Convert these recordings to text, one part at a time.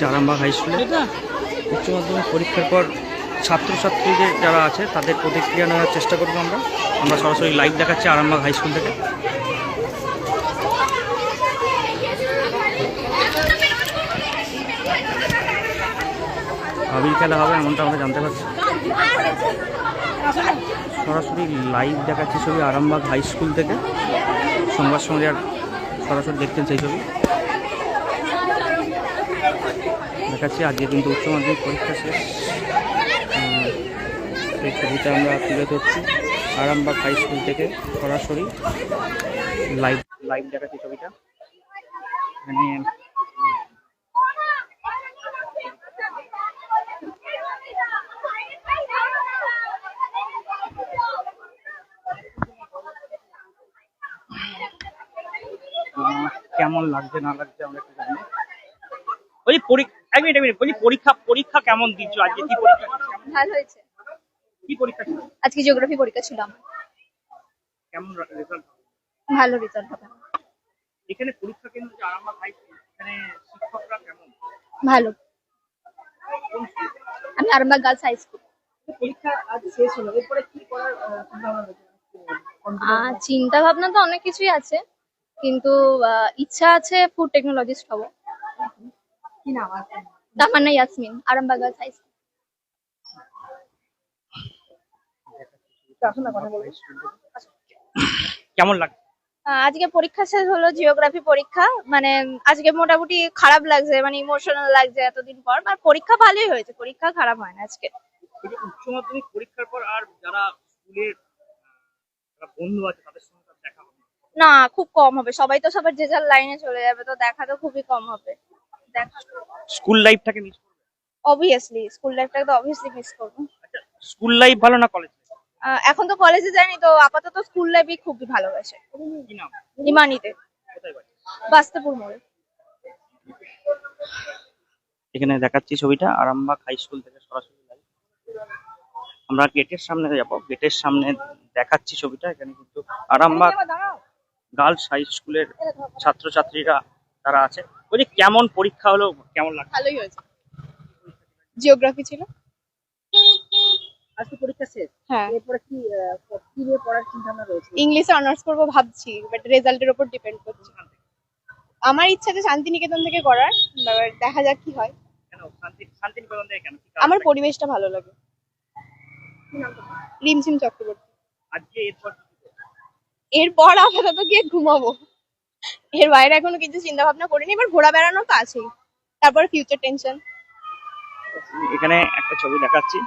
চারামবাগ high স্কুলে উচ্চ মাধ্যমিক পরীক্ষার পর ছাত্রছাত্রীদের যারা আছে তাদের প্রতিক্রিয়া নেওয়ার চেষ্টা করব আমরা। আমরা সরাসরি লাইভ দেখাচ্ছি আরামবাগ হাই স্কুল থেকে। আবির খেলা হবে এমনটা আমরা জানতে পারছি। সরাসরি লাইভ দেখাচ্ছি ছবি আরামবাগ হাই স্কুল থেকে। সংবাদ সমাচার সরাসরি দেখতেন সেই ছবি। দেখাচ্ছি আজকে কিন্তু উচ্চ মাধ্যমিক পরীক্ষা শেষ। এই ছবিটা আমরা তুলে ধরছি আরামবাগ হাই স্কুল থেকে সরাসরি। লাইভ লাইভ দেখাচ্ছি ছবিটা। মানে কেমন লাগছে, না লাগছে, আমরা একটু জানি। ওই পরীক্ষা এক মিনিট এক মিনিট বলি পরীক্ষা পরীক্ষা কেমন দিচ্ছ? আজকে কি পরীক্ষা? ভালো হয়েছে। কি পরীক্ষা ছিল? আজকে জিওগ্রাফি পরীক্ষা ছিল আমার। কেমন রেজাল্ট ভালো রেজাল্ট হবে। এখানে পরীক্ষা কেন্দ্র যে আরামবাগ হাই এখানে শিক্ষকরা কেমন? ভালো। আমি আরামবাগ গার্লস হাই স্কুল পরীক্ষা আজ শেষ হলো এরপরে কি করার চিন্তা ভাবনা তো অনেক কিছুই আছে কিন্তু ইচ্ছা আছে ফুড টেকনোলজিস্ট হব। কি নাম আছে তামান্না ইয়াসমিন আরামবাগ হাই স্কুল কেমন লাগছে আহ, আজকে পরীক্ষা শেষ হলো জিওগ্রাফি পরীক্ষা। মানে আজকে মোটামুটি খারাপ লাগছে মানে ইমোশনাল লাগছে এতদিন পর। আর পরীক্ষা ভালোই হয়েছে পরীক্ষা খারাপ হয় না আজকে। উচ্চ মাধ্যমিক পরীক্ষার পর আর যারা স্কুলের বন্ধু আছে তাদের সঙ্গে দেখা হবে না? খুব কম হবে। সবাই তো সবার যে যার লাইনে চলে যাবে তো দেখা তো খুবই কম হবে। স্কুল লাইফটাকে মিস করবে? অবভিয়াসলি স্কুল লাইফটাকে তো অবভিয়াসলি মিস করব। আচ্ছা স্কুল লাইফ ভালো না কলেজ এখন তো কলেজে যাইনি তো আপাতত স্কুল লাইফই খুবই ভালোবাসে। ইমানিতে। বাস্তাপুর মোড়ে। এখানে দেখাচ্ছি ছবিটা আরামবাগ হাই স্কুল থেকে সরাসরি live। আমরা গেটের সামনে যাব গেটের সামনে দেখাচ্ছি ছবিটা এখানে কিন্তু আরামবাগ গার্লস হাই স্কুলের ছাত্রছাত্রীরা তারা আছে। বলছি কেমন পরীক্ষা হলো কেমন লাগছে ভালোই হয়েছে। জিওগ্রাফি ছিল? আজকে পরীক্ষা শেষ? হ্যাঁ। এরপরে কি আহ, কি নিয়ে পড়ার চিন্তাভাবনা রয়েছে? ইংলিশে অনার্স করব ভাবছি বাট রেজাল্টের উপর ডিপেন্ড করছে। আমার ইচ্ছা যে শান্তিনিকেতন থেকে করার এবার দেখা যাক কি হয়। কেন? শান্তি শান্তিনিকেতন থেকে কেন? আমার পরিবেশটা ভালো লাগে। রিমঝিম চক্রবর্তী। আজকে এরপর? এরপর আপাতত গিয়ে ঘুমাবো। এর বাইরে এখনও কিছু চিন্তা ভাবনা করিনি এবার ঘোরা বেড়ানো তো আছেই। তারপর ফিউচার টেনশন এখানে একটা ছবি দেখাচ্ছি।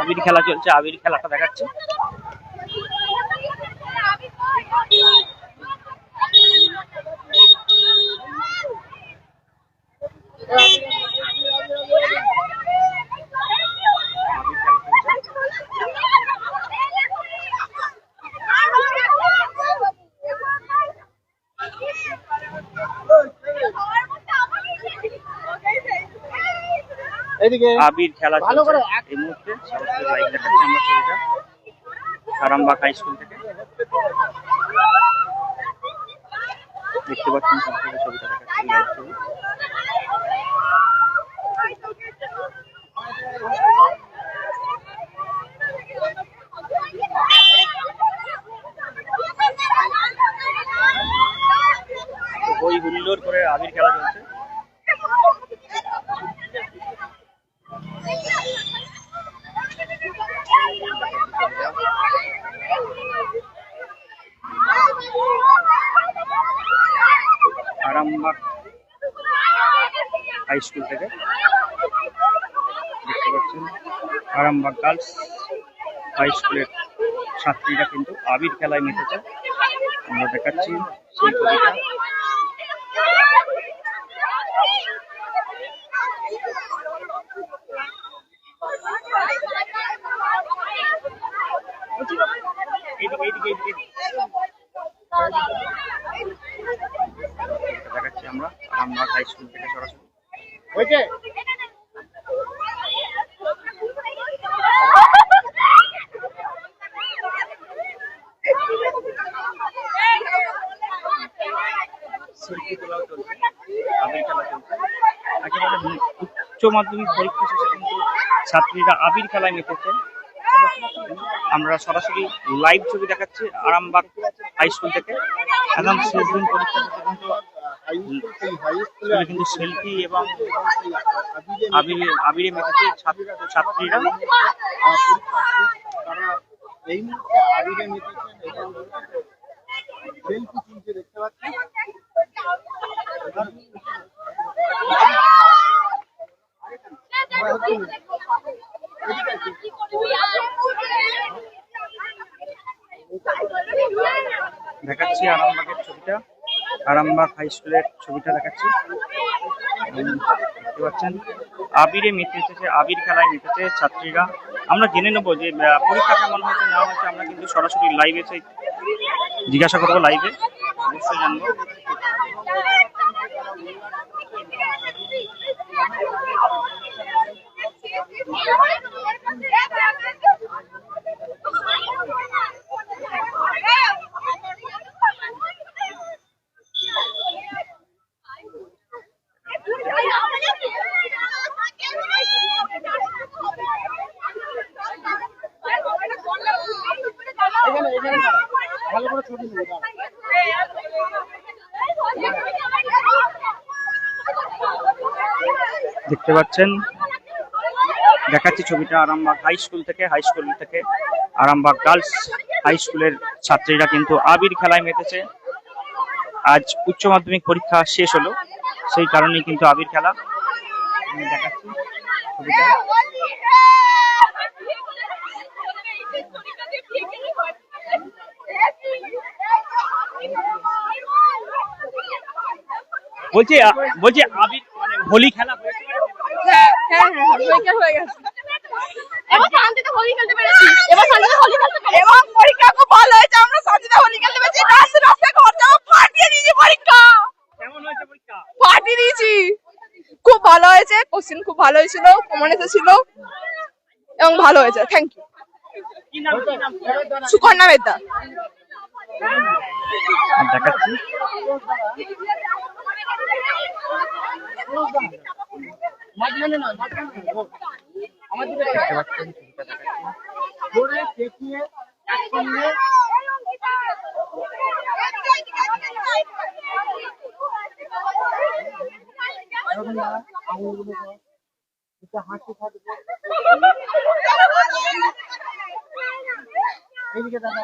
আবির খেলা চলছে আবির খেলাটা দেখাচ্ছে। আবির খেলা চলছে এই মুহূর্তে সরাসরি লাইভ দেখাচ্ছি আমরা ছবিটা। আরামবাগ হাই স্কুল থেকে। দেখতে পাচ্ছেন সরাসরি ছবিটা দেখাচ্ছি লাইভ ছবি। তো হই হুল্লোড় করে আবির খেলা চলছে। আরামবাগ হাই স্কুল থেকে। আরামবাগ গার্লস হাই স্কুলের ছাত্রীরা কিন্তু আবির খেলায় মেতেছে আমরা দেখাচ্ছি সেই দেখাচ্ছি আমরা আরামবাগ হাই স্কুল থেকে সরাসরি। হয়েছে? উচ্চ মাধ্যমিক পরীক্ষা শেষে কিন্তু ছাত্রীরা আবির খেলায় মেতেছে আমরা সরাসরি লাইভ ছবি দেখাচ্ছি আরামবাগ হাই স্কুল থেকে। একদম শেষ দিন পরীক্ষা কিন্তু কিন্তু সেলফি এবং আবিরে আবিরে মেতেছে ছাত্রীরা। এই মুহূর্তে আবিরে মেতেছেন এবং দেখাচ্ছি আরামবাগের ছবিটা। আরামবাগ হাই স্কুলের ছবিটা দেখাচ্ছি। দেখতে পাচ্ছেন। আবিরে মেতেছে আবির খেলায় মেতেছে ছাত্রীরা। আমরা জেনে নেব যে পরীক্ষা কেমন হয়েছে, না হয়েছে, আমরা কিন্তু সরাসরি লাইভে এসে জিজ্ঞাসা করব লাইভে অবশ্যই জানব। দেখতে পাচ্ছেন। দেখাচ্ছি ছবিটা আরামবাগ হাই স্কুল থেকে, হাই স্কুল থেকে আরামবাগ গার্লস হাই স্কুলের ছাত্রীরা কিন্তু আবির খেলায় মেতেছে। আজ উচ্চ মাধ্যমিক পরীক্ষা শেষ হলো, সেই কারণেই কিন্তু আবির খেলা। দেখাচ্ছি ছবিটা। বলছি বলছি আবির মানে হোলি খেলা হয়ে গেছে। এবার শান্তিতে হোলি খেলতে পেরেছি। এবার শান্তিতে হোলি খেলতে পেরেছি। এবং পরীক্ষা খুব ভালো হয়েছে আমরা শান্তিতে হোলি খেলতে পেরেছি। রাস্তা রাস্তায় ঘর যাওয়া ফাটিয়ে দিয়েছি পরীক্ষা। কেমন হয়েছে পরীক্ষা? ফাটিয়ে দিয়েছি। খুব ভালো হয়েছে কোশ্চেন খুব ভালো হয়েছিল কমন এসেছিল এবং ভালো হয়েছে। থ্যাংক ইউ কি নাম সুকন্যা মেদা দেখাচ্ছি। হাসি থাকবে এইদিকে দাদা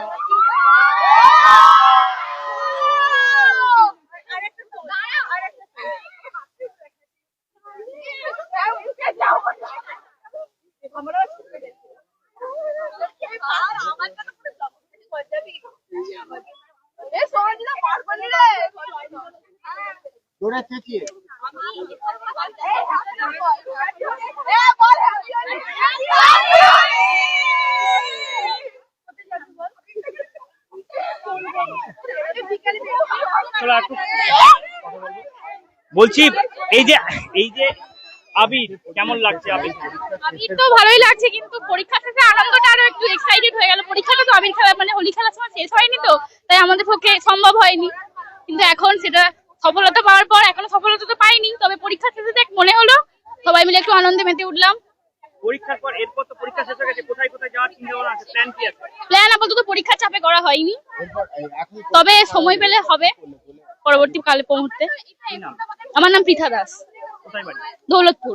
চেঁচিয়ে বলছি এই যে এই যে আবির কেমন লাগছে আবির? আবির তো ভালোই লাগছে কিন্তু পরীক্ষা শেষে আনন্দটা আরও একটু এক্সাইটেড হয়ে গেল। পরীক্ষাটা তো আবির খেলা মানে হোলি খেলার সময় শেষ হয়নি তো তাই আমাদের পক্ষে সম্ভব হয়নি। কিন্তু এখন সেটা সফলতা পাওয়ার পর এখনও সফলতা তো পাইনি তবে পরীক্ষা শেষে দেখ মনে হলো সবাই মিলে একটু আনন্দে মেতে উঠলাম। পরীক্ষার পর এরপর তো পরীক্ষা শেষ হয়ে গেছে কোথায় কোথায় যাওয়ার চিন্তা ভাবনা আছে? প্ল্যান কি আছে? প্ল্যান আপাতত পরীক্ষার চাপে করা হয়নি তবে সময় পেলে হবে পরবর্তী কালে মুহূর্তে। আমার নাম পৃথা দাস। দৌলতপুর।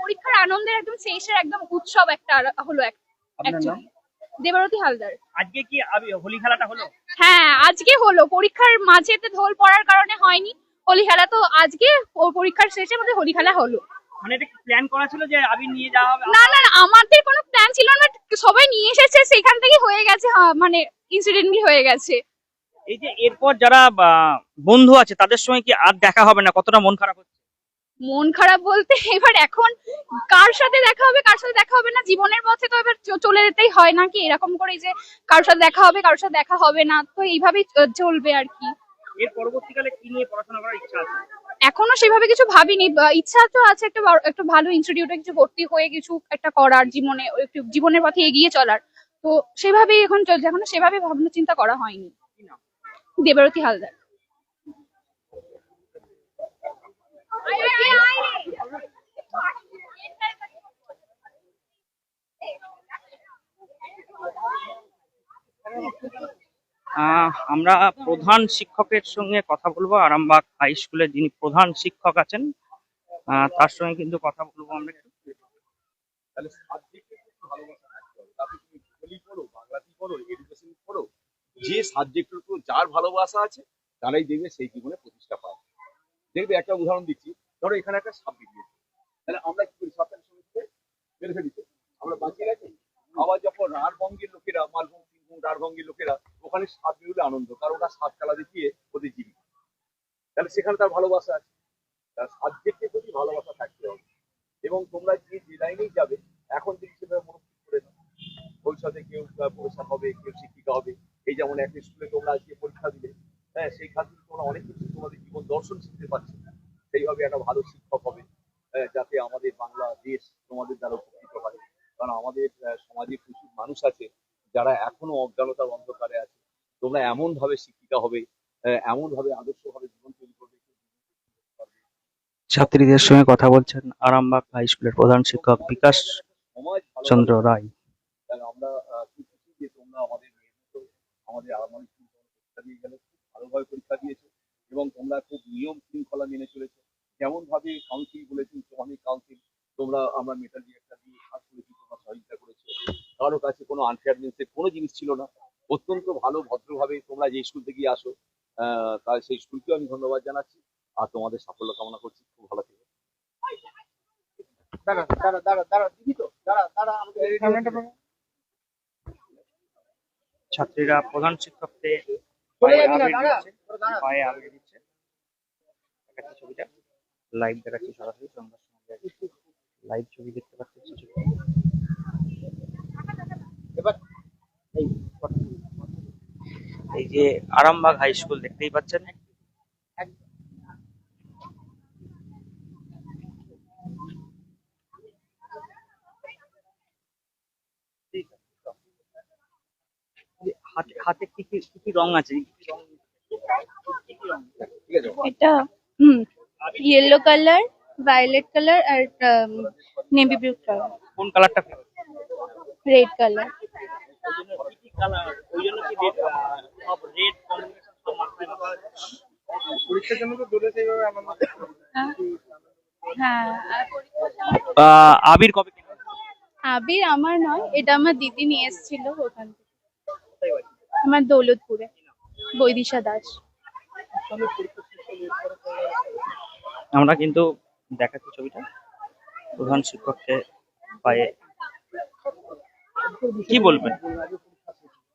পরীক্ষার আনন্দের একদম শেষের একদম উৎসব একটা আর- হলো এক-। দেবারতী হালদার। আজকে কি হোলি খেলাটা হলো? হ্যাঁ আজকে হলো। পরীক্ষার মাঝেতে ঢোল পড়ার কারণে হয়নি। হোলি খেলা তো আজকে পরীক্ষার শেষে আমাদের হোলি খেলা হলো। মানে এটা প্ল্যান করা ছিল যে আবির নিয়ে যাওয়া হবে? না না না, আমাদের কোনো প্ল্যান ছিল না সবাই নিয়ে এসেছে সেখান থেকে হয়ে গেছে মানে ইনসিডেন্টলি হয়ে গেছে। এই যে এরপর যারা বন্ধু আছে তাদের সঙ্গে কি আর দেখা হবে না? কতটা মন খারাপ হচ্ছে? মন খারাপ বলতে এবার এখন কার সাথে দেখা হবে কার সাথে দেখা হবে না? জীবনের পথে তো এবার চলে যেতেই হয় নাকি? এরকম করে যে কারোর সাথে দেখা হবে কারোর সাথে দেখা হবে না তো এইভাবেই চলবে আর কি। এর পরবর্তীকালে কি নিয়ে পড়াশোনা করার ইচ্ছা আছে? এখনও সেভাবে কিছু ভাবিনি ইচ্ছা তো আছে একটা একটা ভালো ইনস্টিটিউটে কিছু ভর্তি হয়ে কিছু একটা করার জীবনে একটু জীবনের পথে এগিয়ে চলার। তো সেভাবেই এখন চলছে এখনও সেভাবে ভাবনা চিন্তা করা হয়নি। দেবারতী হালদার। আমরা প্রধান শিক্ষকের সঙ্গে কথা বলব। আরামবাগ হাই স্কুলের যিনি প্রধান শিক্ষক আছেন তার সঙ্গে কিন্তু কথা বলব আমরা একটু। সাবজেক্টে যে সাবজেক্টের উপর যার ভালোবাসা আছে, তারাই দেখবে সেই জীবনে প্রতিষ্ঠা পাবে। দেখবে একটা উদাহরণ দিচ্ছি, ধরো এখানে একটা বেরিয়েছে তাহলে আমরা ওখানে সাপ বেরোলে আনন্দ কারণ ওরা সাপ খেলা দেখিয়ে ওদের জীবিকা তাহলে সেখানে তার ভালোবাসা আছে। তার সাবজেক্টের প্রতি ভালোবাসা থাকতে হবে। এবং তোমরা যে যে লাইনেই যাবে এখন থেকে সেভাবে মনোযোগ করে নাও। ভবিষ্যতে কেউ প্রফেসর হবে কেউ শিক্ষিকা হবে। এই যেমন একটা স্কুলে তোমরা আজকে পরীক্ষা দিলে হ্যাঁ সেই খাত তোমরা অনেক কিছু তোমাদের জীবন দর্শন শিখতে পারছ। সেইভাবে একটা ভালো শিক্ষক হবে হ্যাঁ, যাতে আমাদের বাংলা দেশ তোমাদের দ্বারা উপকৃত হয়। কারণ আমাদের সমাজে প্রচুর মানুষ আছে যারা এখনও অজ্ঞানতার অন্ধকারে আছে। তোমরা এমন ভাবে শিক্ষিকা হবে এমন ভাবে আদর্শ ভাবে জীবন তৈরি করবে ছাত্রীদের সঙ্গে কথা বলছেন আরামবাগ হাই স্কুলের প্রধান শিক্ষক বিকাশ চন্দ্র রায়। আমরা আহ, খুব খুশি যে তোমরা আমাদের আমাদের আমাদের পরীক্ষা দিয়ে গেলে ভালোভাবে পরীক্ষা দিয়েছ এবং তোমরা খুব নিয়ম শৃঙ্খলা মেনে চলেছো। যেমন ভাবে কাউন্সিল বলেছে কাউন্সিল তোমরা আমরা মেটাল একটা দিয়ে কাজ করেছি তোমরা সহযোগিতা করেছ। কারও কাছে কোনো কোনো জিনিস ছিল না। অত্যন্ত ভালো ভদ্রভাবে তোমরা যে স্কুল থেকে আসো আহ, তাই সেই স্কুলকেও আমি ধন্যবাদ জানাচ্ছি। আর তোমাদের সাফল্য কামনা করছি। খুব ভালো থেকো। দাঁড়া দাঁড়া দাঁড়া দাঁড়া দিবি তো। দাঁড়া দাঁড়া আমাদের এই সামনেটা পাবো। ছাত্রীরা প্রধান শিক্ষককে পায়ে দিচ্ছে, তোরা দেখাচ্ছি ছবিটা। লাইভ দেখাচ্ছি সরাসরি লাইভ ছবি দেখতে পাচ্ছি এবার এই এই যে আরামবাগ হাই স্কুল দেখতেই পাচ্ছেন? হাতে হাতে কি কি কি কি রং আছে? এটা হুম ইয়েলো কালার ভায়োলেট কালার আর নেভি ব্লু কালার কোন কালারটা রেড কালার ওই জন্য কি কি কালার ওই জন্য কি রেড সব রেড কম্বিনেশন সব মাথায় মাথায় পরীক্ষার জন্য তো দূরে সেইভাবে আনন্দ হ্যাঁ আর আহ, আবির কবে আবির আমার নয় এটা আমার দিদি নিয়ে এসেছিল ওখান থেকে। আমার দৌলতপুরে বৈদিশা দাস। আমরা কিন্তু দেখাচ্ছি ছবিটা। প্রধান শিক্ষককে পায়ে। কি বলবেন?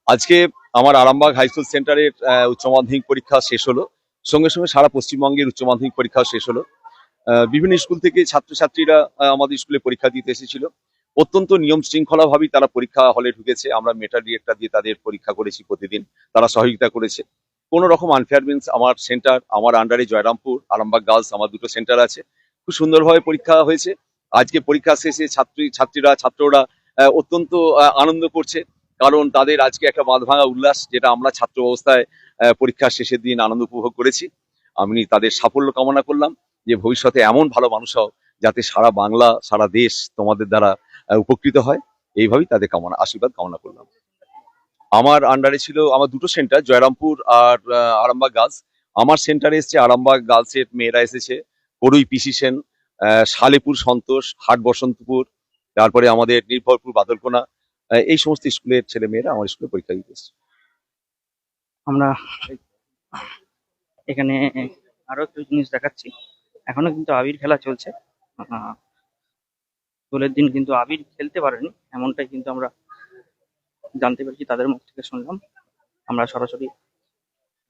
আজকে আমার আরামবাগ হাই স্কুল সেন্টারের আহ, উচ্চ মাধ্যমিক পরীক্ষা শেষ হলো। সঙ্গে সঙ্গে সারা পশ্চিমবঙ্গের উচ্চ মাধ্যমিক পরীক্ষা শেষ হলো। বিভিন্ন স্কুল থেকে ছাত্রছাত্রীরা আমাদের স্কুলে পরীক্ষা দিতে এসেছিল। অত্যন্ত নিয়ম শৃঙ্খলা ভাবেই তারা পরীক্ষা হলে ঢুকেছে। আমরা মেটাল রিয়েক্টার দিয়ে তাদের পরীক্ষা করেছি প্রতিদিন। তারা সহযোগিতা করেছে। কোনো রকম আনফেয়ার মিনস আমার সেন্টার আমার আন্ডারে জয়রামপুর, আরামবাগ গার্লস আমার দুটো সেন্টার আছে। খুব সুন্দরভাবে পরীক্ষা হয়েছে। আজকে পরীক্ষা শেষে ছাত্রী, ছাত্রীরা, ছাত্ররা অত্যন্ত আনন্দ করছে। কারণ তাদের আজকে একটা বাঁধভাঙা উল্লাস, যেটা আমরা ছাত্র অবস্থায় পরীক্ষার শেষের দিন আনন্দ উপভোগ করেছি। আমি তাদের সাফল্য কামনা করলাম যে ভবিষ্যতে এমন ভালো মানুষ হও যাতে সারা বাংলা সারা দেশ তোমাদের দ্বারা উপকৃত হয়। এইভাবেই তাদের কামনা আশীর্বাদ কামনা করলাম। আমার আন্ডারে ছিল আমার দুটো সেন্টার জয়রামপুর আর আরামবাগ গার্লস আমার সেন্টারে এসেছে আরামবাগ গার্লসের মেয়েরা এসেছে করুই পিসি সেন আহ, সালেপুর সন্তোষ হাট বসন্তপুর তারপরে আমাদের নির্ভরপুর বাদলকোনা এই সমস্ত স্কুলের ছেলে মেয়েরা আমার স্কুলে পরীক্ষা দিতে আমরা এখানে আরও একটু জিনিস দেখাচ্ছি। এখনও কিন্তু আবির খেলা চলছে। দোলের দিন কিন্তু আবির খেলতে পারেনি, এমনটাই কিন্তু আমরা জানতে পেরেছি, তাদের মুখ থেকে শুনলাম। আমরা সরাসরি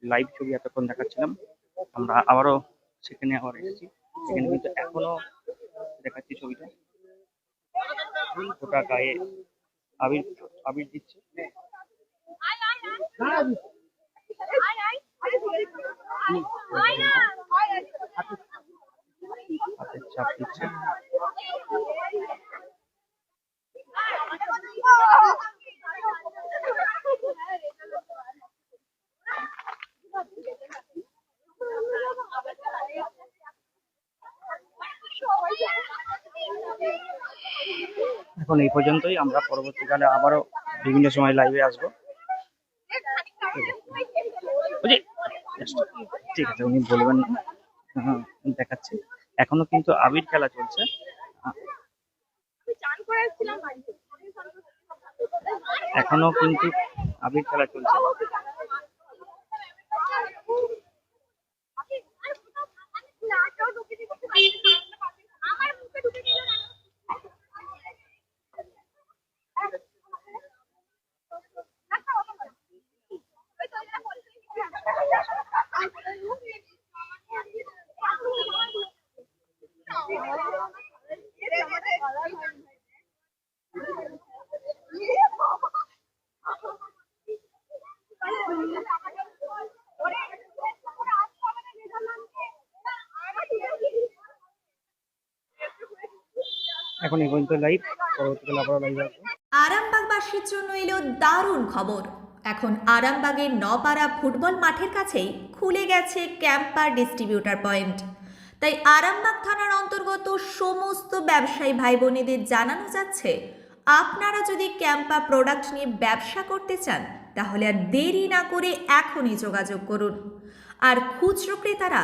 লাইভ ছবি এতক্ষণ দেখাচ্ছিলাম। আমরা আবারও সেখানে আবার এসেছি। সেখানে কিন্তু এখনও দেখাচ্ছি ছবিটা। গোটা গায়ে আবির আবির দিচ্ছে। এখন এই পর্যন্তই আমরা পরবর্তীকালে আবারও বিভিন্ন সময় লাইভে আসব। ঠিক আছে উনি বলবেন না। হ্যাঁ, দেখাচ্ছি। এখনও কিন্তু আবির খেলা চলছে। এখনও কিন্তু আবির খেলা চলছে আমার মুখে ঢুকে দিল না এখন এই পর্যন্ত লাইভ পরবর্তীকালে আবারও লাইভে আসব। আরামবাগবাসীর জন্য এলো দারুণ খবর। এখন আরামবাগের নপাড়া ফুটবল মাঠের কাছেই খুলে গেছে ক্যাম্পার ডিস্ট্রিবিউটার পয়েন্ট। তাই আরামবাগ থানার অন্তর্গত সমস্ত ব্যবসায়ী ভাই বোনেদের জানানো যাচ্ছে, আপনারা যদি ক্যাম্পা প্রোডাক্ট নিয়ে ব্যবসা করতে চান, তাহলে আর দেরি না করে এখনই যোগাযোগ করুন। আর খুচরো ক্রেতারা